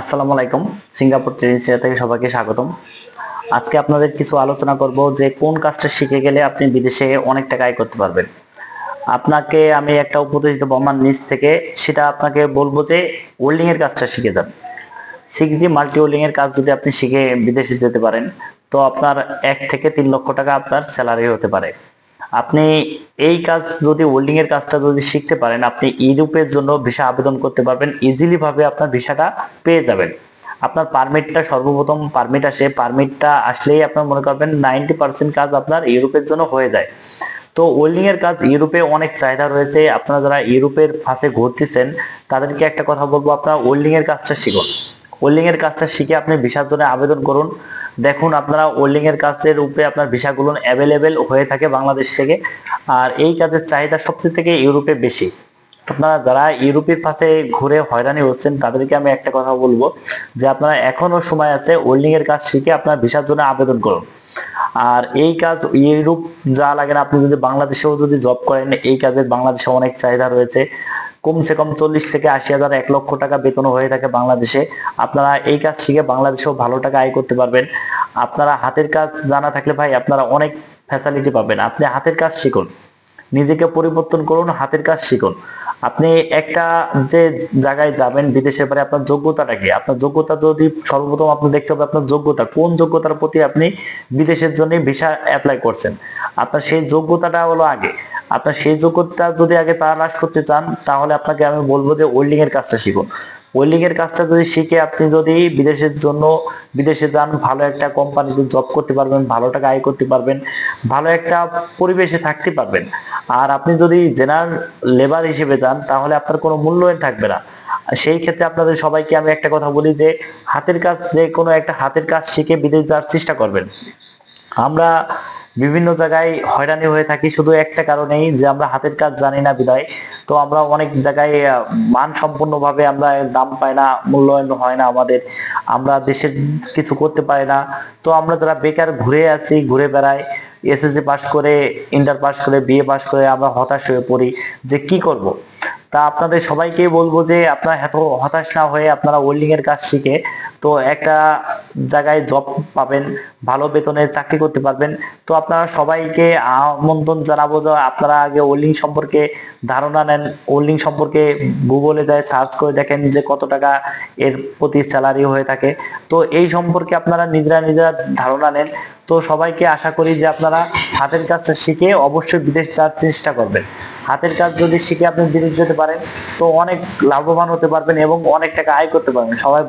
আসসালামু আলাইকুম, Singapore training centre থেকে সবাইকে স্বাগতম। আজকে আপনাদের কিছু আলোচনা করব যে কোন কাজটা শিখে গেলে আপনি বিদেশে অনেক টাকা আয় করতে পারবেন। আপনাকে আমি একটা উপদেশ দেবো আমার নিজ থেকে, সেটা আপনাকে বলব যে ওয়েল্ডিং এর কাজটা শিখে যান। সিক্স জি মাল্টি ওয়েল্ডিং এর কাজ যদি আপনি শিখে বিদেশে যেতে পারেন, তো আপনার এক থেকে তিন লক্ষ টাকা আপনার স্যালারি হতে পারে। আপনি এই কাজ যদি ওয়েল্ডিং এর কাজটা যদি শিখতে পারেন, আপনি ইউরোপের জন্য ভিসা আবেদন করতে পারবেন ইজিলি ভাবে আপনার ভিসাটা পেয়ে যাবেন। আপনার পারমিটটা সর্বপ্রথম পারমিট আসে। পারমিটটা আসলেই আপনার মনে করবেন নাইনটি পার্সেন্ট কাজ আপনার ইউরোপের জন্য হয়ে যায়। তো ওয়েল্ডিং এর কাজ ইউরোপে অনেক চাহিদা রয়েছে। আপনারা যারা ইউরোপের ফাঁসে ঘুরতেছেন, তাদেরকে একটা কথা বলব, আপনারা ওয়েল্ডিং এর কাজটা শিখুন। ওয়েল্ডিং এর কাজটা শিখে আপনি ভিসার জন্য আবেদন করুন। দেখুন আপনারা ওয়েল্ডিং এর কাজের উপরে আপনার ভিসাগুলো অ্যাভেলেবেল হয়ে থাকে বাংলাদেশ থেকে। আর এই কাজের চাহিদা সবচেয়ে থেকে ইউরোপে বেশি। আপনারা যারা ইউরোপের পাশে ঘুরে হয়রানি হচ্ছেন, তাদেরকে আমি একটা কথা বলব যে, আপনারা এখনও সময় আছে ওয়েল্ডিং এর কাজ শিখে আপনার ভিসার জন্য আবেদন করুন। আর এই কাজ এইরূপ যা লাগে না, আপনি যদি বাংলাদেশেও যদি জব করেন, এই কাজের বাংলাদেশে অনেক চাহিদা রয়েছে। কমসে কম চল্লিশ থেকে আশি হাজার, এক লক্ষ টাকা বেতন হয়ে থাকে বাংলাদেশে। আপনারা এই কাজ শিখে বাংলাদেশেও ভালো টাকা আয় করতে পারবেন। আপনারা হাতের কাজ জানা থাকলে ভাই আপনারা অনেক ফ্যাসিলিটি পাবেন। আপনি হাতের কাজ শিখুন। নিজেকে পরিবর্তন করুন, হাতের কাজ শিখুন। আপনি একটা যে জায়গায় যাবেন, বিদেশের পরে আপনার যোগ্যতাটা কি? আপনার যোগ্যতা যদি সর্বপ্রথম আপনি দেখতে হবে, আপনার যোগ্যতা কোন যোগ্যতার প্রতি আপনি বিদেশের জন্য ভিসা অ্যাপ্লাই করছেন? আপনার সেই যোগ্যতাটা হলো আগে। আপনার সেই যোগ্যতা যদি আগে তালাশ করতে চান, তাহলে আপনাকে আমি বলব যে ওয়েল্ডিং এর কাজটা শিখুন। ওয়েল্ডিং এর কাজটা যদি শিখে আপনি যদি বিদেশের জন্য, বিদেশে যান, ভালো একটা কোম্পানিতে জব করতে পারবেন, ভালো টাকা আয় করতে পারবেন, ভালো একটা পরিবেশে থাকতে পারবেন। আর আপনি যদি জেনারেল লেবার হিসেবে যান, তাহলে আপনার কোনো মূল্যায়ন থাকবে না। সেই ক্ষেত্রে আপনাদের সবাইকে আমি একটা কথা বলি যে, হাতের কাজ যে কোনো একটা হাতের কাজ শিখে বিদেশ যাওয়ার চেষ্টা করবেন। আমরা বিভিন্ন জায়গায় হয়রানি হয়ে থাকি। শুধু একটা কারণেই যে আমরা হাতের কাজ জানি না বিদায়। তো আমরা অনেক জায়গায় মান সম্পূর্ণ ভাবে আমরা দাম পাই না, মূল্যায়ন হয় না আমাদের। আমরা দেশের কিছু করতে পারি না। তো আমরা যারা বেকার ঘুরে আছি, ঘুরে বেড়াই এসএসসি পাস করে ইন্টার পাস করে বিএ পাস করে আমরা হতাশ হয়ে পড়ি যে কি করব? তা আপনাদের সবাইকে বলব যে আপনারা এত হতাশ না হয়ে আপনারা ওয়েল্ডিং এর কাজ শিখে তো একটা জায়গায় জব পাবেন, ভালো বেতনে চাকরি করতে পারবেন। তো আপনারা সবাইকে আমন্ত্রণ জানাব যে আপনারা আগে ওয়েল্ডিং সম্পর্কে ধারণা নেন। ওয়েল্ডিং সম্পর্কে গুগলে যায় সার্চ করে দেখেন যে কত টাকা এর প্রতি স্যালারি হয়ে থাকে। তো এই সম্পর্কে আপনারা নিজেরা নিজেরা ধারণা নেন। তো সবাইকে আশা করি যে আপনারা হাতের কাজটা শিখে অবশ্যই বিদেশ যাওয়ার চেষ্টা করবেন। হাতের কাজ যদি শিখে আপনি বিদেশ যেতে পারেন, তো অনেক লাভবান হতে পারবেন এবং অনেক টাকা আয় করতে পারবেন। সবাই